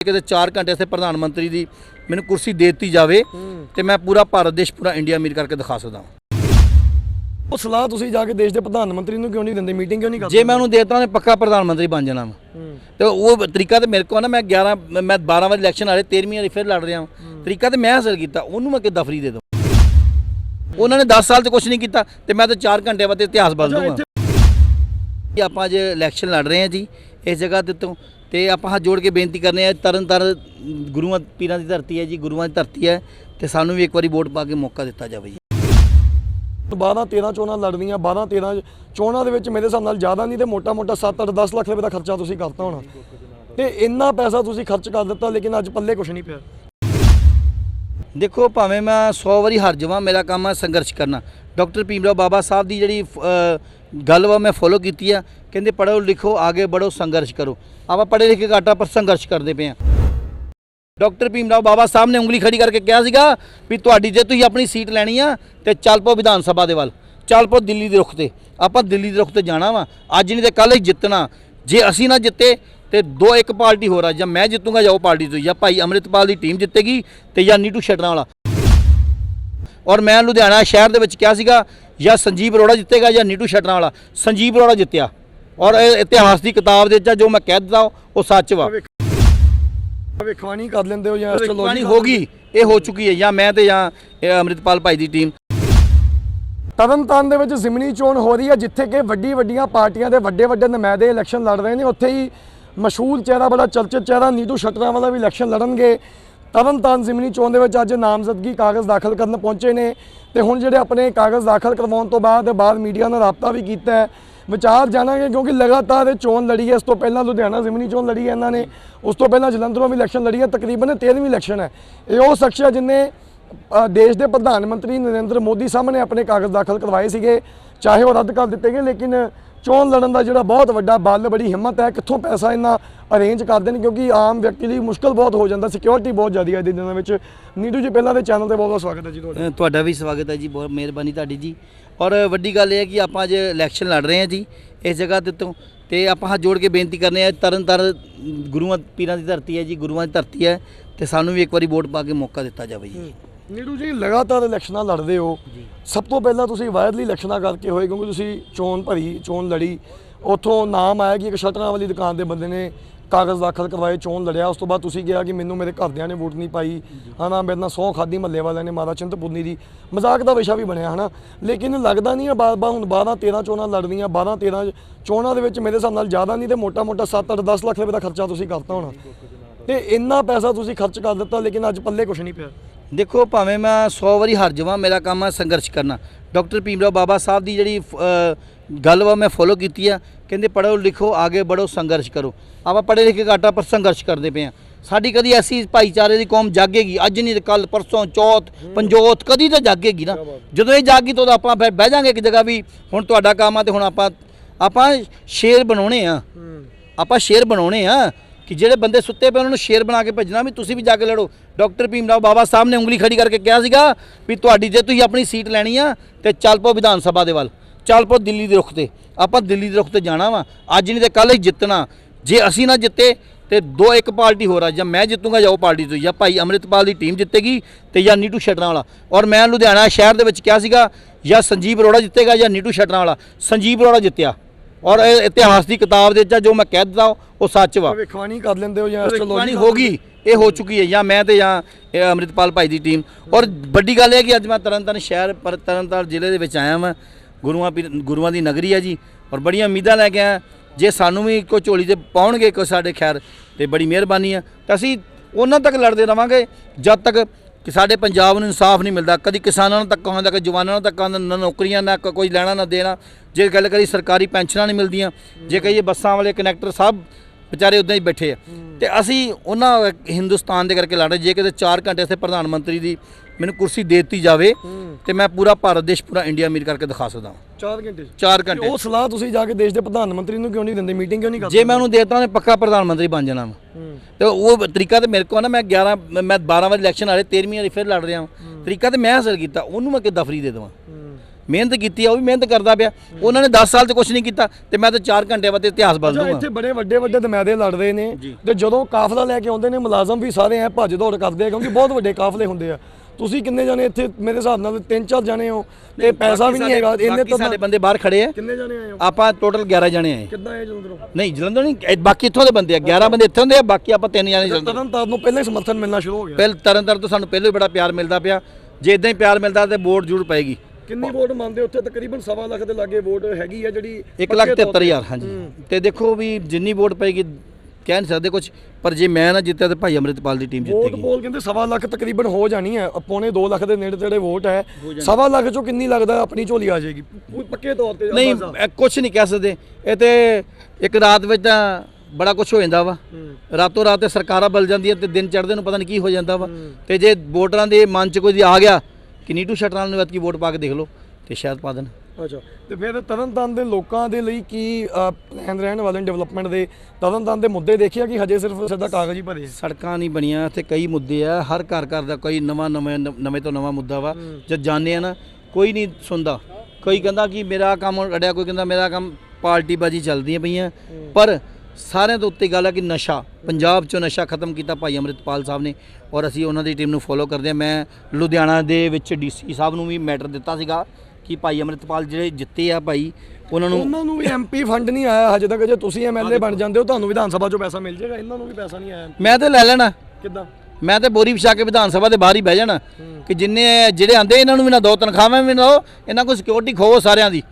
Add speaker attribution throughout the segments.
Speaker 1: ਕਿਤੇ 4 ਘੰਟੇ ਸੇ ਪ੍ਰਧਾਨ ਮੰਤਰੀ ਦੀ ਮੈਨੂੰ ਕੁਰਸੀ ਦੇ ਦਿੱਤੀ ਜਾਵੇ ਤੇ ਮੈਂ ਪੂਰਾ ਭਾਰਤ ਦੇਸ਼ ਪੂਰਾ ਇੰਡੀਆ ਅਮੀਰ ਕਰਕੇ ਦਿਖਾ ਸਕਦਾ ਹਾਂ।
Speaker 2: ਉਹ ਸਲਾਹ ਤੁਸੀਂ ਜਾ ਕੇ ਦੇਸ਼ ਦੇ ਪ੍ਰਧਾਨ ਮੰਤਰੀ ਨੂੰ ਕਿਉਂ ਨਹੀਂ ਦਿੰਦੇ? ਮੀਟਿੰਗ ਕਿਉਂ ਨਹੀਂ ਕਰਦੇ?
Speaker 1: ਜੇ ਮੈਂ ਉਹਨੂੰ ਦੇਤਾ ਉਹਨੇ ਪੱਕਾ ਪ੍ਰਧਾਨ ਮੰਤਰੀ ਬਣ ਜਾਣਾ ਤੇ ਉਹ ਤਰੀਕਾ ਤੇ ਮੇਰੇ ਕੋਲ ਨਾ ਮੈਂ 11 ਮੈਂ 12 ਵਾਰੀ ਇਲੈਕਸ਼ਨ ਵਾਲੇ 13ਵੀਂ ਵਾਰੀ ਫਿਰ ਲੜ ਰਿਹਾ ਹਾਂ। ਤਰੀਕਾ ਤੇ ਮੈਂ ਹਾਸਲ ਕੀਤਾ ਉਹਨੂੰ ਮੈਂ ਕਿੱਦਾਂ ਫਰੀ ਦੇ ਦਵਾਂ? ਉਹਨਾਂ ਨੇ 10 ਸਾਲ ਤੇ ਕੁਝ ਨਹੀਂ ਕੀਤਾ ਤੇ ਮੈਂ ਤਾਂ 4 ਘੰਟੇ ਬਾਅਦ ਇਤਿਹਾਸ ਬਦਲ ਦੂੰਗਾ ਆਪਾਂ ਅੱਜ ਇਲੈਕਸ਼ਨ ਲੜ ਰਹੇ ਹਾਂ ਜੀ ਇਸ ਜਗ੍ਹਾ ਦੇ ਤੋਂ ਤੇ ਆਪਾਂ ਹੱਥ ਜੋੜ ਕੇ ਬੇਨਤੀ ਕਰਨੇ ਆ ਤਰਨ ਤਾਰਨ ਗੁਰੂਆਂ ਪੀਰਾਂ ਦੀ ਧਰਤੀ ਹੈ ਜੀ, ਗੁਰੂਆਂ ਦੀ ਧਰਤੀ ਹੈ ਤੇ ਸਾਨੂੰ ਵੀ ਇੱਕ ਵਾਰੀ ਵੋਟ ਪਾ ਕੇ ਮੌਕਾ ਦਿੱਤਾ ਜਾਵੇ ਜੀ।
Speaker 2: 12 13 ਚੋਣਾਂ ਲੜਨੀਆਂ 12 13 ਚੋਣਾਂ ਦੇ ਵਿੱਚ ਮੇਰੇ ਹਿਸਾਬ ਨਾਲ ਜ਼ਿਆਦਾ ਨਹੀਂ ਤੇ ਮੋਟਾ ਮੋਟਾ 7 8 10 ਲੱਖ ਰੁਪਏ ਦਾ ਖਰਚਾ ਤੁਸੀਂ ਕਰਤਾ ਹੋਣਾ। ਤੇ ਇੰਨਾ ਪੈਸਾ ਤੁਸੀਂ ਖਰਚ ਕਰ ਦਿੱਤਾ, ਲੇਕਿਨ ਅੱਜ ਪੱਲੇ ਕੁਝ ਨਹੀਂ ਪਿਆ।
Speaker 1: ਦੇਖੋ ਭਾਵੇਂ ਮੈਂ 100 ਵਾਰੀ ਹਾਰ ਜਾਵਾਂ, ਮੇਰਾ ਕੰਮ ਹੈ ਸੰਘਰਸ਼ ਕਰਨਾ। ਡਾਕਟਰ ਭੀਮਰਾਓ ਬਾਬਾ ਸਾਹਿਬ ਦੀ ਜਿਹੜੀ ਗੱਲ ਵਾ ਮੈਂ ਫੋਲੋ ਕੀਤੀ ਆ। ਕਹਿੰਦੇ ਪੜ੍ਹੋ ਲਿਖੋ, ਆਗੇ ਬੜੋ, ਸੰਘਰਸ਼ ਕਰੋ। ਆਪਾਂ ਪੜ੍ਹੇ ਲਿਖੇ ਘਾਟਾ ਪਰ ਸੰਘਰਸ਼ ਕਰਦੇ ਪਏ ਆ। ਡਾਕਟਰ ਭੀਮਰਾਓ ਬਾਬਾ ਸਾਹਿਬ ਨੇ ਉਂਗਲੀ ਖੜੀ ਕਰਕੇ ਕਿਹਾ ਸੀਗਾ ਵੀ ਤੁਹਾਡੀ ਜੇ ਤੁਸੀਂ ਆਪਣੀ ਸੀਟ ਲੈਣੀ ਆ, ਤੇ ਚੱਲ ਪਓ ਵਿਧਾਨ ਸਭਾ ਦੇ ਵੱਲ। ਚੱਲ ਪਓ ਦਿੱਲੀ ਦੇ ਰੁਖ ਤੇ। ਆਪਾਂ ਦਿੱਲੀ ਦੇ ਰੁਖ ਤੇ ਜਾਣਾ ਵਾ। ਅੱਜ ਨਹੀਂ ਤੇ ਕੱਲ ਹੀ ਜਿੱਤਣਾ। ਜੇ ਅਸੀਂ ਨਾ ਜਿੱਤੇ ਤੇ ਦੋ ਇੱਕ ਪਾਰਟੀ ਹੋਰ ਆ ਜਾਂ ਮੈਂ ਜਿੱਤੂਗਾ ਜਾਂ ਉਹ ਪਾਰਟੀ ਤੋਂ ਜਾਂ ਭਾਈ ਅੰਮ੍ਰਿਤਪਾਲ ਦੀ ਟੀਮ ਜਿੱਤੇਗੀ ਤੇ ਜਾਂ ਨੀਟੂ ਛੱਡਣਾ ਵਾਲਾ। ਔਰ ਮੈਂ ਲੁਧਿਆਣਾ ਸ਼ਹਿਰ ਦੇ ਵਿੱਚ ਕਿਹਾ ਸੀਗਾ ਜਾਂ ਸੰਜੀਵ ਅਰੋੜਾ ਜਿੱਤੇਗਾ ਜਾਂ ਨੀਟੂ ਛੱਡਣਾ ਵਾਲਾ। ਸੰਜੀਵ ਅਰੋੜਾ ਜਿੱਤਿਆ। ਔਰ ਇਹ ਇਤਿਹਾਸ ਦੀ ਕਿਤਾਬ ਦੇ ਵਿੱਚ ਜੋ ਮੈਂ ਕਹਿ ਦਿੱਤਾ ਉਹ ਸੱਚ ਵਾ।
Speaker 2: ਭਵਿੱਖਬਾਣੀ ਕਰ ਲੈਂਦੇ ਹੋ ਜਾਂ
Speaker 1: ਪਾਣੀ ਹੋ ਗਈ ਇਹ ਹੋ ਚੁੱਕੀ ਹੈ ਜਾਂ ਮੈਂ ਤੇ ਜਾਂ ਅੰਮ੍ਰਿਤਪਾਲ ਭਾਈ ਦੀ ਟੀਮ
Speaker 2: ਤਰਨਤਾਰਨ ਦੇ ਵਿੱਚ ਜ਼ਿਮਨੀ ਚੋਣ ਹੋ ਰਹੀ ਹੈ ਜਿੱਥੇ ਕਿ ਵੱਡੀ ਵੱਡੀਆਂ ਪਾਰਟੀਆਂ ਦੇ ਵੱਡੇ ਵੱਡੇ ਨੁਮਾਇੰਦੇ ਇਲੈਕਸ਼ਨ ਲੜ ਰਹੇ ਨੇ ਉੱਥੇ ਹੀ ਮਸ਼ਹੂਰ ਚਿਹਰਾ ਬੜਾ ਚਰਚਿਤ ਚਿਹਰਾ ਨੀਟੂ ਸ਼ਟਰਾਂ ਵਾਲਾ ਵੀ ਇਲੈਕਸ਼ਨ ਲੜਨਗੇ। ਤਰਨਤਾਰਨ ਜ਼ਿਮਨੀ ਚੋਣ ਦੇ ਵਿੱਚ ਅੱਜ ਨਾਮਜ਼ਦਗੀ ਕਾਗਜ਼ ਦਾਖਲ ਕਰਨ ਪਹੁੰਚੇ ਨੇ ਤੇ ਹੁਣ ਜਿਹੜੇ ਆਪਣੇ ਕਾਗਜ਼ ਦਾਖਲ ਕਰਵਾਉਣ ਤੋਂ ਬਾਅਦ ਬਾਹਰ ਮੀਡੀਆ ਨਾਲ ਰਾਬਤਾ ਵੀ ਕੀਤਾ ਹੈ। ਵਿਚਾਰ ਜਾਣਾਂਗੇ ਕਿਉਂਕਿ ਲਗਾਤਾਰ ਇਹ ਚੋਣ ਲੜੀ ਹੈ, ਇਸ ਤੋਂ ਪਹਿਲਾਂ ਲੁਧਿਆਣਾ ਜ਼ਿਮਨੀ ਚੋਣ ਲੜੀ ਹੈ ਇਹਨਾਂ ਨੇ। ਉਸ ਤੋਂ ਪਹਿਲਾਂ ਜਲੰਧਰੋਂ ਵੀ ਇਲੈਕਸ਼ਨ ਲੜੀ ਹੈ, ਤਕਰੀਬਨ ਇਹ 13ਵੀਂ ਇਲੈਕਸ਼ਨ ਹੈ। ਇਹ ਉਹ ਸ਼ਖਸ ਹੈ ਜਿਨੇ ਦੇਸ਼ ਦੇ ਪ੍ਰਧਾਨ ਮੰਤਰੀ ਨਰਿੰਦਰ ਮੋਦੀ ਸਾਹਮਣੇ ਆਪਣੇ ਕਾਗਜ਼ ਦਾਖਲ ਕਰਵਾਏ ਸੀਗੇ, ਚਾਹੇ ਉਹ ਰੱਦ ਕਰ ਦਿੱਤੇ ਗਏ, ਲੇਕਿਨ ਚੋਣ ਲੜਨ ਦਾ ਜਿਹੜਾ ਬਹੁਤ ਵੱਡਾ ਬਲ ਬੜੀ ਹਿੰਮਤ ਹੈ ਕਿੱਥੋਂ ਪੈਸਾ ਇਹਨਾਂ ਅਰੇਂਜ ਕਰਦੇ ਨੇ ਕਿਉਂਕਿ ਆਮ ਵਿਅਕਤੀ ਲਈ ਮੁਸ਼ਕਲ ਬਹੁਤ ਹੋ ਜਾਂਦਾ ਸਿਕਿਉਰਿਟੀ ਬਹੁਤ ਜ਼ਿਆਦਾ ਹੈ ਦੇ ਦਿਨਾਂ ਵਿੱਚ। ਨੀਟੂ ਜੀ ਪਹਿਲਾਂ ਦੇ ਚੈਨਲ ਤੇ ਬਹੁਤ ਬਹੁਤ ਸਵਾਗਤ ਹੈ ਜੀ ਤੁਹਾਡਾ।
Speaker 1: ਤੁਹਾਡਾ ਵੀ ਸਵਾਗਤ ਹੈ ਜੀ ਬਹੁਤ ਮਿਹਰਬਾਨੀ ਤੁਹਾਡੀ ਜੀ। ਔਰ ਵੱਡੀ ਗੱਲ ਇਹ ਹੈ ਕਿ ਆਪਾਂ ਅੱਜ ਇਲੈਕਸ਼ਨ ਲੜ ਰਹੇ ਹਾਂ ਜੀ ਇਸ ਜਗ੍ਹਾ ਦੇ ਤੋਂ। ਤੇ ਆਪਾਂ ਹੱਥ ਜੋੜ ਕੇ ਬੇਨਤੀ ਕਰਨੇ ਆ ਤਰਨ ਤਾਰਨ ਗੁਰੂਆਂ ਪੀਰਾਂ ਦੀ ਧਰਤੀ ਹੈ ਜੀ ਗੁਰੂਆਂ ਦੀ ਧਰਤੀ ਹੈ ਤੇ ਸਾਨੂੰ ਵੀ ਇੱਕ ਵਾਰੀ ਵੋਟ ਪਾ ਕੇ ਮੌਕਾ ਦਿੱਤਾ ਜਾਵੇ ਜੀ।
Speaker 2: ਨੀਟੂ ਜੀ ਲਗਾਤਾਰ ਇਲੈਕਸ਼ਨਾਂ ਲੜਦੇ ਹੋ। ਸਭ ਤੋਂ ਪਹਿਲਾਂ ਤੁਸੀਂ ਵਾਇਰਲੀ ਇਲੈਕਸ਼ਨਾਂ ਕਰਕੇ ਹੋਏ ਕਿਉਂਕਿ ਤੁਸੀਂ ਚੋਣ ਭਰੀ ਚੋਣ ਲੜੀ। ਉੱਥੋਂ ਨਾਮ ਆਇਆ ਕਿ ਇੱਕ ਸ਼ਟਰਾਂ ਵਾਲੀ ਦੁਕਾਨ ਦੇ ਬੰਦੇ ਨੇ ਕਾਗਜ਼ ਦਾਖਲ ਕਰਵਾਏ ਚੋਣ ਲੜਿਆ। ਉਸ ਤੋਂ ਬਾਅਦ ਤੁਸੀਂ ਕਿਹਾ ਕਿ ਮੈਨੂੰ ਮੇਰੇ ਘਰਦਿਆਂ ਨੇ ਵੋਟ ਨਹੀਂ ਪਾਈ। ਹਨਾ ਮੇਰੇ ਨਾਲ ਸੌ ਖਾਦੀ ਮੱਲੇ ਵਾਲਿਆਂ ਨੇ ਮਾਤਾ ਚਿੰਤਪੁਰਨੀ ਦੀ। ਮਜ਼ਾਕ ਦਾ ਵਿਸ਼ਾ ਵੀ ਬਣਿਆ ਹਨਾ। ਲੇਕਿਨ ਲੱਗਦਾ ਨਹੀਂ ਹੈ ਬਾਰ-ਬਾਰ ਹੁਣ 12 13 ਚੋਣਾਂ ਲੜਨੀਆਂ 12 13 ਚੋਣਾਂ ਦੇ ਵਿੱਚ ਮੇਰੇ ਹਿਸਾਬ ਨਾਲ ਜ਼ਿਆਦਾ ਨਹੀਂ ਤੇ ਮੋਟਾ ਮੋਟਾ 7 8 10 ਲੱਖ ਰੁਪਏ ਦਾ ਖਰਚਾ ਤੁਸੀਂ ਕਰਤਾ ਹੋਣਾ। ਤੇ ਇੰਨਾ ਪੈਸਾ ਤੁਸੀਂ ਖਰਚ ਕਰ ਦਿੱਤਾ ਲੇਕਿਨ ਅੱਜ ਪੱਲੇ ਕੁਝ ਨਹੀਂ ਪਿਆ।
Speaker 1: ਦੇਖੋ ਭਾਵੇਂ ਮੈਂ 100 ਵਾਰੀ ਹਾਰ ਜਾਵਾਂ ਮੇਰਾ ਕੰਮ ਹੈ ਸੰਘਰਸ਼ ਕਰਨਾ। ਡਾਕਟਰ ਭੀਮਰਾਓ ਬਾਬਾ ਸਾਹਿਬ ਦੀ ਜਿਹੜੀ ਗੱਲ ਵਾ ਮੈਂ ਫੋਲੋ ਕੀਤੀ ਆ। ਕਹਿੰਦੇ ਪੜ੍ਹੋ ਲਿਖੋ ਆਗੇ ਬੜੋ ਸੰਘਰਸ਼ ਕਰੋ। ਆਪਾਂ ਪੜ੍ਹੇ ਲਿਖੇ ਘਾਟਾ ਪਰ ਸੰਘਰਸ਼ ਕਰਦੇ ਪਏ ਆ। ਸਾਡੀ ਕਦੀ ਐਸੀ ਭਾਈਚਾਰੇ ਦੀ ਕੌਮ ਜਾਗੇਗੀ? ਅੱਜ ਨਹੀਂ ਕੱਲ ਪਰਸੋਂ ਚੌਥ ਪੰਜੋਤ ਕਦੀ ਤਾਂ ਜਾਗੇਗੀ ਨਾ। ਜਦੋਂ ਇਹ ਜਾਗੀ ਤਾਂ ਆਪਾਂ ਫਿਰ ਬਹਿ ਜਾਾਂਗੇ ਇੱਕ ਜਗ੍ਹਾ ਵੀ ਹੁਣ ਤੁਹਾਡਾ ਕੰਮ ਆ ਤੇ ਹੁਣ ਆਪਾਂ ਆਪਾਂ ਸ਼ੇਰ ਬਣਾਉਣੇ ਆ। ਆਪਾਂ ਸ਼ੇਰ ਬਣਾਉਣੇ ਆ। ਕਿ ਜਿਹੜੇ ਬੰਦੇ ਸੁੱਤੇ ਪਏ ਉਹਨਾਂ ਨੂੰ ਸ਼ੇਰ ਬਣਾ ਕੇ ਭੇਜਣਾ ਵੀ ਤੁਸੀਂ ਵੀ ਜਾ ਕੇ ਲੜੋ। ਡਾਕਟਰ ਭੀਮ ਰਾਓ ਬਾਬਾ ਸਾਹਿਬ ਨੇ ਉਂਗਲੀ ਖੜੀ ਕਰਕੇ ਕਿਹਾ ਸੀਗਾ ਵੀ ਤੁਹਾਡੀ ਜੇ ਤੁਸੀਂ ਆਪਣੀ ਸੀਟ ਲੈਣੀ ਆ, ਤੇ ਚੱਲ ਪਓ ਵਿਧਾਨ ਸਭਾ ਦੇ ਵੱਲ। ਚੱਲ ਪਓ ਦਿੱਲੀ ਦੇ ਰੁਖ ਤੇ। ਆਪਾਂ ਦਿੱਲੀ ਦੇ ਰੁਖ ਤੇ ਜਾਣਾ ਵਾ। ਅੱਜ ਨਹੀਂ ਤੇ ਕੱਲ ਹੀ ਜਿੱਤਣਾ। ਜੇ ਅਸੀਂ ਨਾ ਜਿੱਤੇ, ਤੇ ਦੋ ਇੱਕ ਪਾਰਟੀ ਹੋਰ ਆ, ਜਾਂ ਮੈਂ ਜਿੱਤੂਗਾ ਜਾਂ ਉਹ ਪਾਰਟੀ ਤੋਂ ਜਾਂ ਭਾਈ ਅੰਮ੍ਰਿਤਪਾਲ ਦੀ ਟੀਮ ਜਿੱਤੇਗੀ ਤੇ ਜਾਂ ਨੀਟੂ ਛੱਡਣਾ ਵਾਲਾ। ਔਰ ਮੈਂ ਲੁਧਿਆਣਾ ਸ਼ਹਿਰ ਦੇ ਵਿੱਚ ਕਿਹਾ ਸੀਗਾ, ਜਾਂ ਸੰਜੀਵ ਅਰੋੜਾ ਜਿੱਤੇਗਾ ਜਾਂ ਨੀਟੂ ਛੱਡਣਾ ਵਾਲਾ। ਸੰਜੀਵ ਅਰੋੜਾ ਜਿੱਤਿਆ। ਔਰ ਇਹ ਇਤਿਹਾਸ ਦੀ ਕਿਤਾਬ ਦੇ ਵਿੱਚ ਜੋ ਮੈਂ ਕਹਿ ਦਿੱਤਾ ਉਹ ਸੱਚ ਵਾ।
Speaker 2: ਭਵਿੱਖਬਾਣੀ ਕਰ ਲੈਂਦੇ ਹੋ ਜਾਂ
Speaker 1: ਪਾਣੀ ਹੋ? ਗਈ ਇਹ ਹੋ ਚੁੱਕੀ ਹੈ ਜਾਂ ਮੈਂ ਤੇ ਜਾਂ ਅੰਮ੍ਰਿਤਪਾਲ ਭਾਈ ਦੀ ਟੀਮ ਔਰ ਵੱਡੀ ਗੱਲ ਇਹ ਹੈ ਕਿ ਅੱਜ ਮੈਂ ਤਰਨਤਾਰਨ ਸ਼ਹਿਰ ਪਰ ਤਰਨਤਾਰਨ ਜ਼ਿਲ੍ਹੇ ਦੇ ਵਿੱਚ ਆਇਆ ਮੈਂ ਗੁਰੂਆਂ ਗੁਰੂਆਂ ਦੀ ਨਗਰੀ ਹੈ ਜੀ ਔਰ ਬੜੀਆਂ ਉਮੀਦਾਂ ਲੈ ਕੇ ਆਇਆ। ਜੇ ਸਾਨੂੰ ਵੀ ਕੋਈ ਝੋਲੀ ਤੇ ਪਾਉਣਗੇ ਕੋਈ ਸਾਡੇ ਖੈਰ ਤੇ ਬੜੀ ਮਿਹਰਬਾਨੀ ਹੈ ਤਾਂ ਅਸੀਂ ਉਹਨਾਂ ਤੱਕ ਲੜਦੇ ਰਵਾਂਗੇ ਜਦ ਤੱਕ ਕਿ ਸਾਡੇ ਪੰਜਾਬ ਨੂੰ ਇਨਸਾਫ ਨਹੀਂ ਮਿਲਦਾ। ਕਦੀ ਕਿਸਾਨਾਂ ਨੂੰ ਧੱਕਾ ਹੁੰਦਾ ਕਿ ਜਵਾਨਾਂ ਨੂੰ ਧੱਕਾ ਹੁੰਦਾ, ਨਾ ਨੌਕਰੀਆਂ, ਨਾ ਕ- ਕੋਈ ਲੈਣਾ, ਨਾ ਦੇਣਾ। ਜੇ ਗੱਲ ਕਰੀ ਸਰਕਾਰੀ ਪੈਨਸ਼ਨਾਂ ਨਹੀਂ ਮਿਲਦੀਆਂ। ਜੇ ਕਹੀਏ ਬੱਸਾਂ ਵਾਲੇ, ਕਨੈਕਟਰ ਸਭ ਵਿਚਾਰੇ ਉਦਾਂ ਹੀ ਬੈਠੇ ਆ। ਤੇ ਅਸੀਂ ਉਹਨਾਂ ਹਿੰਦੁਸਤਾਨ ਦੇ ਕਰਕੇ ਲੜ ਰਹੇ। ਜੇ ਕਿਤੇ 4 ਘੰਟੇ ਸੇ ਪ੍ਰਧਾਨ ਮੰਤਰੀ ਦੀ ਮੈਨੂੰ ਕੁਰਸੀ ਦੇ ਦਿੱਤੀ ਜਾਵੇ ਤੇ ਮੈਂ ਪੂਰਾ ਭਾਰਤ ਦੇਸ਼ ਪੂਰਾ ਇੰਡੀਆ ਅਮੀਰ ਕਰਕੇ ਦਿਖਾ ਸਕਦਾ ਹਾਂ।
Speaker 2: 4 ਘੰਟੇ
Speaker 1: 4 ਘੰਟੇ
Speaker 2: ਉਹ ਸਲਾਹ ਤੁਸੀਂ ਜਾ ਕੇ ਦੇਸ਼ ਦੇ ਪ੍ਰਧਾਨ ਮੰਤਰੀ ਨੂੰ ਕਿਉਂ ਨਹੀਂ ਦਿੰਦੇ? ਮੀਟਿੰਗ ਕਿਉਂ ਨਹੀਂ ਕਰਦੇ?
Speaker 1: ਜੇ ਮੈਂ ਉਹਨੂੰ ਦੇਤਾ ਉਹਨੇ ਪੱਕਾ ਪ੍ਰਧਾਨ ਮੰਤਰੀ ਬਣ ਜਾਣਾ ਤੇ ਉਹ ਤਰੀਕਾ ਤੇ ਮੇਰੇ ਕੋਲ ਨਾ ਮੈਂ 11 ਮੈਂ 12 ਵਾਰੀ ਇਲੈਕਸ਼ਨ ਵਾਲੇ 13ਵੀਂ ਵਾਰੀ ਫਿਰ ਲੜ ਰਿਹਾ ਹਾਂ। ਤਰੀਕਾ ਤੇ ਮੈਂ ਹਾਸਲ ਕੀਤਾ ਉਹਨੂੰ ਮੈਂ ਕਿੱਦਾਂ ਫਰੀ ਦੇ ਦੇਵਾਂ? ਮਿਹਨਤ ਕੀਤੀ ਆ ਉਹ ਵੀ ਮਿਹਨਤ ਕਰਦਾ ਪਿਆ। ਉਹਨਾਂ ਨੇ 10 ਸਾਲ ਤੇ ਕੁਝ ਨਹੀਂ ਕੀਤਾ ਤੇ ਮੈਂ ਤਾਂ 4 ਘੰਟੇ ਬਾਅਦ ਇਤਿਹਾਸ ਬਦਲ ਦੂੰਗਾ
Speaker 2: ਇੱਥੇ ਬੜੇ ਵੱਡੇ ਵੱਡੇ ਦਮੈਦੇ ਲੜ ਰਹੇ ਨੇ। ਤੇ ਜਦੋਂ ਕਾਫਲਾ ਲੈ ਕੇ ਆਉਂਦੇ ਨੇ ਮੁਲਾਜ਼ਮ ਵੀ ਸਾਰੇ ਐ ਭੱਜ ਦੌੜ ਕਰਦੇ ਆ ਕਿਉਂਕਿ ਬਹੁਤ ਵੱਡੇ ਕਾਫਲੇ ਹੁੰਦੇ ਆ। ਤੁਸੀਂ ਕਿੰਨੇ ਜਣੇ ਇੱਥੇ ਮੇਰੇ ਹਿਸਾਬ ਨਾਲ ਤਿੰਨ ਚਾਰ ਜਣੇ ਹੋ ਤੇ ਪੈਸਾ ਵੀ ਨਹੀਂ ਹੈਗਾ ਇੰਨੇ ਤਾਂ
Speaker 1: ਸਾਡੇ ਬੰਦੇ ਬਾਹਰ ਖੜੇ ਆ।
Speaker 2: ਕਿੰਨੇ ਜਣੇ ਆਏ ਹੋ?
Speaker 1: ਆਪਾਂ ਟੋਟਲ 11 ਜਣੇ ਆਏ।
Speaker 2: ਕਿੱਦਾਂ ਆਏ ਜਲੰਧਰੋਂ?
Speaker 1: ਨਹੀਂ ਜਲੰਧਰ ਨਹੀਂ ਬਾਕੀ ਇੱਥੋਂ ਦੇ ਬੰਦੇ ਆ 11 ਬੰਦੇ ਇੱਥੋਂ ਦੇ ਆ ਬਾਕੀ ਆਪਾਂ ਤਿੰਨ ਜਣੇ ਜਲੰਧਰ।
Speaker 2: ਤਰਨ ਤਾਰਨ ਨੂੰ ਪਹਿਲਾਂ ਹੀ ਸਮਰਥਨ ਮਿਲਣਾ ਸ਼ੁਰੂ ਹੋ ਗਿਆ।
Speaker 1: ਪਹਿਲ ਤਰਨ ਤਾਰਨ ਤੋਂ ਸਾਨੂੰ ਪਹਿਲਾਂ ਹੀ ਬੜਾ ਪਿਆਰ ਮਿਲਦਾ ਪਿਆ। ਜੇ ਇਦਾਂ ਹੀ ਪਿਆਰ ਮਿਲਦਾ ਤੇ ਵੋਟ ਜ਼ਰੂਰ ਪਏਗੀ।
Speaker 2: ਕਿੰਨੀ ਵੋਟ ਮੰਨਦੇ ਉੱਥੇ? ਤਕਰੀਬਨ ਸਵਾ ਲੱਖ ਦੇ ਲਾਗੇ ਵੋਟ ਹੈਗੀ ਆ ਜਿਹੜੀ
Speaker 1: 1 ਲੱਖ 73000 ਹਾਂਜੀ। ਤੇ ਦੇਖੋ ਵੀ ਜਿੰਨੀ ਵੋਟ ਪਏਗੀ ਕਹਿ ਨਹੀਂ ਸਕਦੇ ਕੁਝ ਪਰ ਜੇ ਮੈਂ ਨਾ ਜਿੱਤਿਆ ਤੇ ਭਾਈ ਅਮਰਿਤਪਾਲ ਦੀ ਟੀਮ
Speaker 2: ਵੋਟ
Speaker 1: ਜਿੱਤੇਗੀ।
Speaker 2: ਪੋਲ ਕਹਿੰਦੇ ਸਵਾ ਲੱਖ ਤਕਰੀਬਨ ਹੋ ਜਾਣੀ ਹੈ। ਪੌਣੇ 2 ਲੱਖ ਦੇ ਨੇੜੇ ਤੇੜੇ ਵੋਟ ਹੈ। ਸਵਾ ਲੱਖ ਚੋਂ ਕਿੰਨੀ ਲੱਗਦਾ ਆਪਣੀ ਝੋਲੀ ਆ ਜਾਏਗੀ। ਪੂ- ਪੱਕੇ ਤੌਰ ਤੇ
Speaker 1: ਨਹੀਂ
Speaker 2: ਅੰਦਾਜ਼ਾ।
Speaker 1: ਕੁਝ ਨਹੀਂ ਕਹਿ ਸਕਦੇ। ਇਹ ਤੇ ਇੱਕ ਰਾਤ ਵਿੱਚ ਤਾਂ ਬੜਾ ਕੁਝ ਹੋ ਜਾਂਦਾ ਵਾ। ਰਾਤੋਂ ਰਾਤ ਤੇ ਸਰਕਾਰਾਂ ਬਲ ਜਾਂਦੀਆਂ ਤੇ ਦਿਨ ਚੜ੍ਹਦੇ ਨੂੰ ਪਤਾ ਨਹੀਂ ਕੀ ਹੋ ਜਾਂਦਾ ਵਾ। ਤੇ ਜੇ ਵੋਟਰਾਂ ਦੇ ਮਨ ਚ ਕੋਈ ਆ ਗਿਆ ਕਿ ਨੀਟੂ ਸ਼ਟਰਾਂ ਨੂੰ ਐਤਕੀ ਵੋਟ ਪਾ ਕੇ ਦੇਖ ਲਓ ਤੇ ਸ਼ਾਇਦ ਪਾ ਦੇਣ।
Speaker 2: ਅੱਛਾ। ਤੇ ਫਿਰ ਤਰਨਤਾਰਨ ਦੇ ਲੋਕਾਂ ਦੇ ਲਈ ਕੀ ਪਲਾਨ ਰਹਿਣ ਵਾਲੇ ਡਿਵੈਲਪਮੈਂਟ ਦੇ ਤਰਨਤਾਰਨ ਦੇ ਮੁੱਦੇ ਦੇਖਿਆ ਕਿ ਹਜੇ ਸਿਰਫ ਸਿੱਧਾ ਕਾਗਜ਼ ਹੀ ਭਰੇ?
Speaker 1: ਸੜਕਾਂ ਨਹੀਂ ਬਣੀਆਂ ਇੱਥੇ ਕਈ ਮੁੱਦੇ ਆ। ਹਰ ਘਰ ਘਰ ਦਾ ਕੋਈ ਨਵਾਂ ਨਵੇਂ ਨਵੇਂ ਤੋਂ ਨਵਾਂ ਮੁੱਦਾ ਵਾ। ਜਦ ਜਾਣਦੇ ਆ ਨਾ ਕੋਈ ਨਹੀਂ ਸੁਣਦਾ। ਕੋਈ ਕਹਿੰਦਾ ਕਿ ਮੇਰਾ ਕੰਮ ਅੜਿਆ ਕੋਈ ਕਹਿੰਦਾ ਮੇਰਾ ਕੰਮ ਪਾਰਟੀ ਬਾਜੀ ਚੱਲਦੀਆਂ ਪਈਆਂ। ਪਰ ਸਾਰਿਆਂ ਤੋਂ ਉੱਤੇ ਗੱਲ ਹੈ ਕਿ ਨਸ਼ਾ ਪੰਜਾਬ 'ਚੋਂ ਨਸ਼ਾ ਖਤਮ ਕੀਤਾ ਭਾਈ ਅਮਰਿਤਪਾਲ ਸਾਹਿਬ ਨੇ ਔਰ ਅਸੀਂ ਉਹਨਾਂ ਦੀ ਟੀਮ ਨੂੰ ਫੋਲੋ ਕਰਦੇ ਆ। ਮੈਂ ਲੁਧਿਆਣਾ ਦੇ ਵਿੱਚ ਡੀਸੀ ਸਾਹਿਬ ਨੂੰ ਵੀ ਮੈਟਰ ਦਿੱਤਾ ਸੀਗਾ। ਕਿ ਭਾਈ ਅਮਰਿਤਪਾਲ ਜਿਹੜੇ ਜਿੱਤੇ ਆ ਭਾਈ ਉਹਨਾਂ ਨੂੰ
Speaker 2: ਉਹਨਾਂ ਨੂੰ ਵੀ ਐਮਪੀ ਫੰਡ ਨਹੀਂ ਆਇਆ ਹਜੇ ਤੱਕ। ਜੇ ਤੁਸੀਂ ਐਮਐਲਏ ਬਣ ਜਾਂਦੇ ਹੋ ਤੁਹਾਨੂੰ ਵਿਧਾਨ ਸਭਾ ਚੋਂ ਪੈਸਾ ਮਿਲ ਜਾਏਗਾ। ਇਹਨਾਂ ਨੂੰ ਵੀ ਪੈਸਾ ਨਹੀਂ ਆਇਆ।
Speaker 1: ਮੈਂ ਤੇ ਲੈ ਲੈਣਾ।
Speaker 2: ਕਿੱਦਾਂ?
Speaker 1: ਮੈਂ ਤੇ ਬੋਰੀ ਵਿਛਾ ਕੇ ਵਿਧਾਨ ਸਭਾ ਦੇ ਬਾਹਰ ਹੀ ਬਹਿ ਜਾਣਾ। ਕਿ ਜਿੰਨੇ ਜਿਹੜੇ ਆਂਦੇ ਇਹਨਾਂ ਨੂੰ ਵੀ ਨਾ ਦੋ ਤਨਖਾਹਾਂ ਵੀ ਨਾ ਦਿਓ ਇਹਨਾਂ ਕੋਲ ਸਿਕਿਉਰਿਟੀ ਖੋਵੋ ਸਾਰਿਆਂ ਦੀ।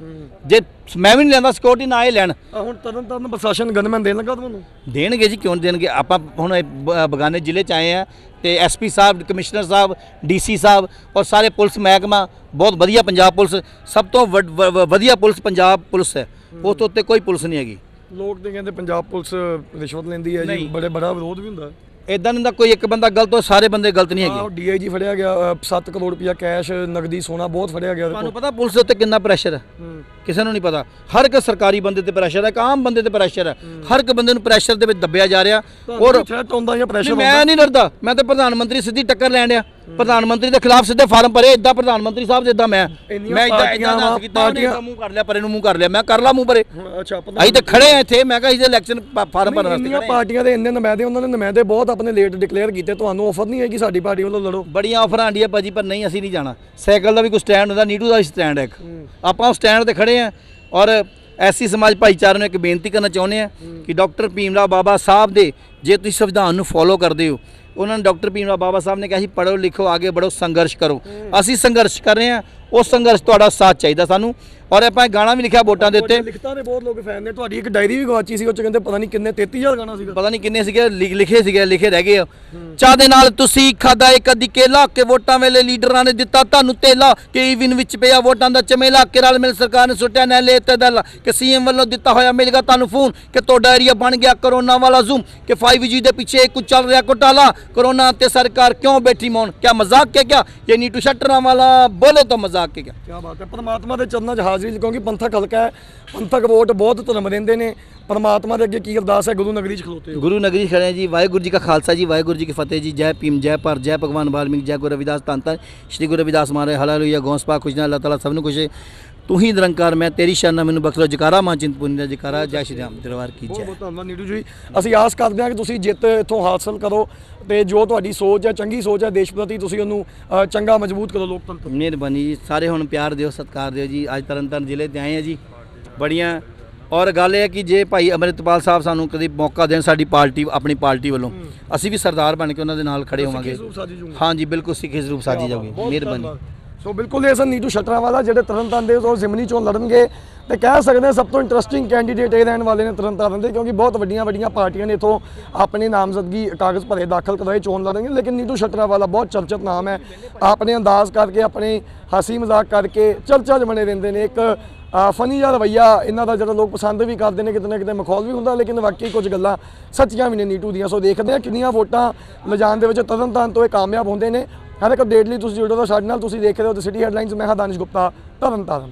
Speaker 1: ਜੇ ਮੈਂ ਵੀ ਨਹੀਂ ਲੈਂਦਾ ਸਿਕਿਉਰਿਟੀ ਨਾ ਇਹ ਲੈਣ।
Speaker 2: ਹੁਣ ਤਰਨਤਾਰਨ ਪ੍ਰਸ਼ਾਸਨ ਗਨਮੈਨ ਦੇਣ ਲੱਗਾ ਤੁਹਾਨੂੰ?
Speaker 1: ਦੇਣਗੇ ਜੀ ਕਿਉਂ ਦੇਣਗੇ? ਆਪਾਂ ਹੁਣ ਬਗਾਨੇ ਜ਼ਿਲ੍ਹੇ ਚ ਆਏ ਆ ਤੇ ਐਸਪੀ ਸਾਹਿਬ ਕਮਿਸ਼ਨਰ ਸਾਹਿਬ ਡੀਸੀ ਸਾਹਿਬ ਔਰ ਸਾਰੇ ਪੁਲਿਸ ਮਹਿਕਮਾ ਬਹੁਤ ਵਧੀਆ ਪੰਜਾਬ ਪੁਲਿਸ ਸਭ ਤੋਂ ਵਧੀਆ ਪੁਲਿਸ ਪੰਜਾਬ ਪੁਲਿਸ ਹੈ। ਉਸ ਤੋਂ ਉੱਤੇ ਕੋਈ ਪੁਲਿਸ ਨਹੀਂ ਹੈਗੀ।
Speaker 2: ਲੋਕ ਤੇ ਕਹਿੰਦੇ ਪੰਜਾਬ ਪੁਲਿਸ ਰਿਸ਼ਵਤ ਲੈਂਦੀ ਹੈ ਜੀ। ਬੜੇ ਬੜਾ ਵਿਰੋਧ ਵੀ ਹੁੰਦਾ।
Speaker 1: ਇਦਾਂ ਨਹੀਂ ਦਾ ਕੋਈ ਇੱਕ ਬੰਦਾ ਗਲਤ ਹੋ ਸਾਰੇ ਬੰਦੇ ਗਲਤ ਨਹੀਂ ਹੈਗੇ।
Speaker 2: ਆਹ ਡੀਆਈਜੀ ਫੜਿਆ ਗਿਆ 7 ਕਰੋੜ ਰੁਪਇਆ ਕੈਸ਼ ਨਗਦੀ ਸੋਨਾ ਬਹੁਤ ਫੜਿਆ ਗਿਆ
Speaker 1: ਤੁਹਾਨੂੰ ਪਤਾ ਪੁਲਿਸ ਦੇ ਉੱਤੇ ਕਿੰਨਾ ਪ੍ਰੈਸ਼ਰ ਹੈ? ਕਿਸੇ ਨੂੰ ਨਹੀਂ ਪਤਾ। ਹਰ ਇੱਕ ਸਰਕਾਰੀ ਬੰਦੇ ਤੇ ਪ੍ਰੈਸ਼ਰ ਹੈ ਇੱਕ ਆਮ ਬੰਦੇ ਤੇ ਪ੍ਰੈਸ਼ਰ ਹੈ। ਹਰ ਇੱਕ ਬੰਦੇ ਨੂੰ ਪ੍ਰੈਸ਼ਰ ਦੇ ਵਿੱਚ ਦੱਬਿਆ ਜਾ ਰਿਹਾ।
Speaker 2: ਔਰ
Speaker 1: ਮੈਂ ਨਹੀਂ ਡਰਦਾ। ਮੈਂ ਤਾਂ ਪ੍ਰਧਾਨ ਮੰਤਰੀ ਸਿੱਧੀ ਟੱਕਰ ਲੈਣ ਡਿਆ। ਪ੍ਰਧਾਨ ਮੰਤਰੀ ਦੇ ਖਿਲਾਫ ਸਿੱਧੇ ਫਾਰਮ ਭਰੇ ਇਦਾਂ ਪ੍ਰਧਾਨ ਮੰਤਰੀ ਸਾਹਿਬ ਜਿੱਦਾਂ ਮੈਂ ਮੈਂ ਇਦਾਂ ਇਦਾਂ ਦੱਸ ਕੀਤਾ ਉਹਨੇ ਏਦਾਂ ਮੂੰਹ ਕਰ ਲਿਆ ਪਰੇ ਨੂੰ ਮੂੰਹ ਕਰ ਲਿਆ ਮੈਂ ਕਰ ਲਾ ਮੂੰਹ ਪਰੇ।
Speaker 2: ਅੱਛਾ
Speaker 1: ਅਸੀਂ ਤਾਂ ਖੜੇ ਆ ਇੱਥੇ ਮੈਂ ਕਿਹਾ ਇਹਦੇ ਇਲੈਕਸ਼ਨ ਫਾਰਮ ਭਰਨ ਵਾਸਤੇ ਖੜੇ।
Speaker 2: ਪਾਰਟੀਆਂ ਦੇ ਇੰਨੇ ਨੁਮਾਇੰਦੇ ਉਹਨਾਂ ਨੇ ਨੁਮਾਇੰਦੇ ਬਹੁਤ ਆਪਣੇ ਲੇਟ ਡਿਕਲੇਅਰ ਕੀਤੇ ਤੁਹਾਨੂੰ ਆਫਰ ਨਹੀਂ ਹੈ ਕਿ ਸਾਡੀ ਪਾਰਟੀ ਵੱਲੋਂ ਲੜੋ।
Speaker 1: ਬੜੀਆਂ ਆਫਰਾਂ ਆਂਡੀਆਂ ਭਾਜੀ ਪਰ ਨਹੀਂ ਅਸੀਂ ਨਹੀਂ ਜਾਣਾ। ਸਾਈਕਲ ਦਾ ਵੀ ਕੋਈ ਸਟੈਂਡ ਹੁੰਦਾ ਨੀਟੂ ਦਾ ਸਟੈਂਡ ਹੈ ਇੱਕ। ਆਪਾਂ ਉਸ ਸਟੈਂਡ ਤੇ ਖੜੇ ਆ ਔਰ ਐਸੀ ਸਮਾਜ ਭਾਈਚਾਰੇ ਨੂੰ ਇੱਕ ਬੇਨਤੀ ਕਰਨਾ ਚਾਹੁੰਦੇ ਆ ਕਿ ਡਾਕਟਰ ਭੀਮਰਾਓ ਬਾਬਾ ਸਾਹਿਬ ਦੇ ਜੇ ਤੁਸੀਂ ਸੰਵਿਧਾਨ ਨੂੰ ਫੋਲੋ ਕਰਦੇ ਹੋ ਉਹਨਾਂ ਨੇ ਡਾਕਟਰ ਭੀਮਰਾਓ ਬਾਬਾ ਸਾਹਿਬ ਨੇ ਕਿਹਾ ਸੀ ਪੜ੍ਹੋ ਲਿਖੋ ਆਗੇ ਬੜੋ ਸੰਘਰਸ਼ ਕਰੋ। ਅਸੀਂ ਸੰਘਰਸ਼ ਕਰ ਰਹੇ ਹਾਂ ਉਸ ਸੰਘਰਸ਼ ਤੁਹਾਡਾ ਸਾਥ ਚਾਹੀਦਾ ਸਾਨੂੰ। ਔਰ ਆਪਾਂ ਇਹ ਗਾਣਾ ਵੀ ਲਿਖਿਆ ਵੋਟਾਂ ਦੇ ਉੱਤੇ।
Speaker 2: ਲਿਖਤਾਂ ਦੇ ਬਹੁਤ ਲੋਕ ਫੈਨ ਨੇ ਤੁਹਾਡੀ ਇੱਕ ਡਾਇਰੀ ਵੀ ਗਵਾਚੀ ਸੀ ਉਹ ਚ ਕਹਿੰਦੇ ਪਤਾ ਨਹੀਂ ਕਿੰਨੇ 33000 ਗਾਣਾ ਸੀਗਾ।
Speaker 1: ਪਤਾ ਨਹੀਂ ਕਿੰਨੇ ਸੀਗੇ ਲਿਖ- ਸੀਗੇ ਲਿਖੇ ਰਹਿ ਗਏ ਚਾਹ ਦੇ ਨਾਲ ਤੁਸੀਂ ਖਾਦਾ ਇੱਕ ਅੱਧੀ ਕੇਲਾ ਕੇ ਵੋਟਾਂ ਵੇਲੇ ਲੀਡਰਾਂ ਨੇ ਦਿੱਤਾ ਤੁਹਾਨੂੰ ਤੇਲਾ। ਕਿ ਵਿਨ ਵਿੱਚ ਪਿਆ ਵੋਟਾਂ ਦਾ ਚਮੇਲਾ ਕਿ ਰਲ ਮਿਲ ਸਰਕਾਰ ਨੇ ਸੁੱਟਿਆ ਨਾ ਲੈ ਤੇ ਦਲ। ਕਿ ਸੀਐਮ ਵੱਲੋਂ ਦਿੱਤਾ ਹੋਇਆ ਮਿਲੇਗਾ ਤੁਹਾਨੂੰ ਫੋਨ ਕਿ ਤੁਹਾਡਾ ਏਰੀਆ ਬਣ ਗਿਆ ਕਰੋਨਾ ਵਾਲਾ ਜ਼ੂਮ ਕਿ 5G ਦੇ ਪਿੱਛੇ ਕੁਝ ਚੱਲ ਰਿਹਾ ਘੁਟਾਲਾ। ਕਰੋਨਾ ਤੇ ਸਰਕਾਰ ਕਿਉਂ ਬੈਠੀ ਮੌਨ? ਕਿਆ ਮਜ਼ਾਕ ਹੈ ਕਿਆ? ਇਹ ਨੀਟੂ ਸ਼ਟਰਾਂ ਵਾਲਾ ਬੋਲੇ ਤਾਂ ਮਜ਼ਾਕ ਹੈ ਕਿਆ?
Speaker 2: ਕੀ ਬਾਤ ਹੈ। ਪਰਮਾਤਮਾ ਦੇ ਚਰਨਾਂ 'ਚ ਹਾਜ਼ਰੀ ਕਿਉਂਕਿ ਪੰਥਕ ਹਲਕਾ ਹੈ। ਪੰਥਕ ਵੋਟ ਬਹੁਤ ਧਰਮ ਦਿੰਦੇ ਨੇ। ਪਰਮਾਤਮਾ ਦੇ ਅੱਗੇ ਕੀ ਅਰਦਾਸ ਹੈ? ਗੁਰੂ ਨਗਰੀ 'ਚ ਖਲੋਤੇ ਹੋ।
Speaker 1: ਗੁਰੂ ਨਗਰੀ ਖੜੇ ਜੀ। ਵਾਹਿਗੁਰੂ ਜੀ ਕਾ ਖਾਲਸਾ ਜੀ। ਵਾਹਿਗੁਰੂ ਜੀ ਕੀ ਫਤਿਹ ਜੀ। ਜੈ ਭੀਮ ਜੈ ਪਰ ਜੈ ਭਗਵਾਨ ਵਾਲਮੀਕ ਜੈ ਗੁਰੂ ਰਵਿਦਾਸ ਧੰਨ ਸ਼੍ਰੀ ਗੁਰੂ ਰਵਿਦਾਸ ਮਹਾਰਾਜ ਹਾਲੇਲੂਇਆ ਗੋਸਪਾ ਖੁਸ਼ਨਾ ਅੱਲਾਹ ਤਾਲਾ ਸਭ ਨੂੰ ਖੁਸ਼ ਤੂੰ ਹੀ ਨਿਰੰਕਾਰ ਮੈਂ ਤੇਰੀ ਸ਼ਰਨ ਮੈਨੂੰ ਬਖਸ਼ੋ ਜਕਾਰਾ ਮਾਂ ਚਿੰਤਪੁਰਨੀ ਦਾ ਜਕਾਰਾ ਜੈ ਸ਼੍ਰੀ ਰਾਮ। ਦਰਬਾਰ ਕੀ ਜੈ।
Speaker 2: ਬਹੁਤ ਧੰਨਵਾਦ ਨੀਟੂ ਜੀ। ਅਸੀਂ ਆਸ ਕਰਦੇ ਹਾਂ ਕਿ ਤੁਸੀਂ ਜਿੱਤ ਇੱਥੋਂ ਹਾਸਲ ਕਰੋ ਤੇ ਜੋ ਤੁਹਾਡੀ ਸੋਚ ਹੈ ਚੰਗੀ ਸੋਚ ਹੈ ਦੇਸ਼ ਪ੍ਰਤੀ ਤੁਸੀਂ ਉਹਨੂੰ ਚੰਗਾ ਮਜ਼ਬੂਤ ਕਰੋ ਲੋਕਤੰਤਰ।
Speaker 1: ਮਿਹਰਬਾਨੀ ਜੀ। ਸਾਰੇ ਹੁਣ ਪਿਆਰ ਦਿਓ ਸਤਿਕਾਰ ਦਿਓ ਜੀ। ਅੱਜ ਤਰਨਤਾਰਨ ਜ਼ਿਲ੍ਹੇ ਤੇ ਆਏ ਆ ਜੀ। ਬੜੀਆਂ। ਔਰ ਗੱਲ ਇਹ ਹੈ ਕਿ ਜੇ ਭਾਈ ਅਮਰਿਤਪਾਲ ਸਾਹਿਬ ਸਾਨੂੰ ਕਦੇ ਮੌਕਾ ਦੇਣ ਸਾਡੀ ਪਾਰਟੀ ਆਪਣੀ ਪਾਰਟੀ ਵੱਲੋਂ ਅਸੀਂ ਵੀ ਸਰਦਾਰ ਬਣ ਕੇ ਉਹਨਾਂ ਦੇ ਨਾਲ ਖੜੇ ਹੋਵਾਂਗੇ। ਹਾਂਜੀ ਬਿਲਕੁਲ ਸਿੱਖੀ ਸਰੂਪ ਸਾਜੀ
Speaker 2: ਬਹੁਤ
Speaker 1: ਮਿਹਰਬਾਨੀ।
Speaker 2: ਸੋ ਬਿਲਕੁਲ ਇਹ ਸਨ ਨੀਟੂ ਸ਼ਟਰਾਵਾਲਾ ਜਿਹੜੇ ਤਰਨਤਾਰਨ ਦੇ ਤੋਂ ਜ਼ਿਮਨੀ ਚੋਣ ਲੜਨਗੇ। ਤੇ ਕਹਿ ਸਕਦੇ ਹਾਂ ਸਭ ਤੋਂ ਇੰਟਰਸਟਿੰਗ ਕੈਂਡੀਡੇਟ ਇਹ ਰਹਿਣ ਵਾਲੇ ਨੇ ਤਰਨਤਾਰਨ ਦੇ, ਕਿਉਂਕਿ ਬਹੁਤ ਵੱਡੀਆਂ ਵੱਡੀਆਂ ਪਾਰਟੀਆਂ ਨੇ ਇਥੋਂ ਆਪਣੇ ਨਾਮਜ਼ਦਗੀ, ਕਾਗਜ਼ ਭਰੇ, ਦਾਖਲ ਕਰਵਾਏ, ਚੋਣ ਲੜਨਗੇ। ਲੇਕਿਨ ਨੀਟੂ ਸ਼ਟਰਾਵਾਲਾ ਬਹੁਤ ਚਰਚਿਤ ਨਾਮ ਹੈ। ਆਪਣੇ ਅੰਦਾਜ਼ ਕਰਕੇ, ਆਪਣੇ ਹਾਸੀ ਮਜ਼ਾਕ ਕਰਕੇ ਚਰਚਾ 'ਚ ਬਣੇ ਰਹਿੰਦੇ ਨੇ। ਇੱਕ ਫਨੀ ਜਿਹਾ ਰਵਈਆ ਇਹਨਾਂ ਦਾ ਜਿਹੜਾ ਲੋਕ ਪਸੰਦ ਵੀ ਕਰਦੇ ਨੇ, ਕਿਤੇ ਨਾ ਕਿਤੇ ਮਖੌਲ ਵੀ ਹੁੰਦਾ, ਲੇਕਿਨ ਵਾਕਈ ਕੁਝ ਗੱਲਾਂ ਸੱਚੀਆਂ ਵੀ ਨੇ ਨੀਟੂ ਦੀਆਂ। ਸੋ ਦੇਖਦੇ ਆ ਕਿੰਨੀਆਂ ਵੋਟਾਂ ਲਿਜਾਣ ਦੇ ਵਿੱਚ ਤਰਨਤਾਰਨ ਤੋਂ ਇਹ ਕਾਮਯਾਬ ਹੁੰਦੇ ਨੇ। ਹਰ ਇੱਕ ਅਪਡੇਟ ਲਈ ਤੁਸੀਂ ਜੁੜੋ ਤਾਂ ਸਾਡੇ ਨਾਲ ਤੁਸੀਂ ਦੇਖ ਰਹੇ ਹੋ ਦ ਸਿਟੀ ਹੈਡਲਾਈਨਸ ਮੈਂ ਹਾਂ ਦਾਨਿਸ਼ ਗੁਪਤਾ ਤਰਨਤਾਰਨ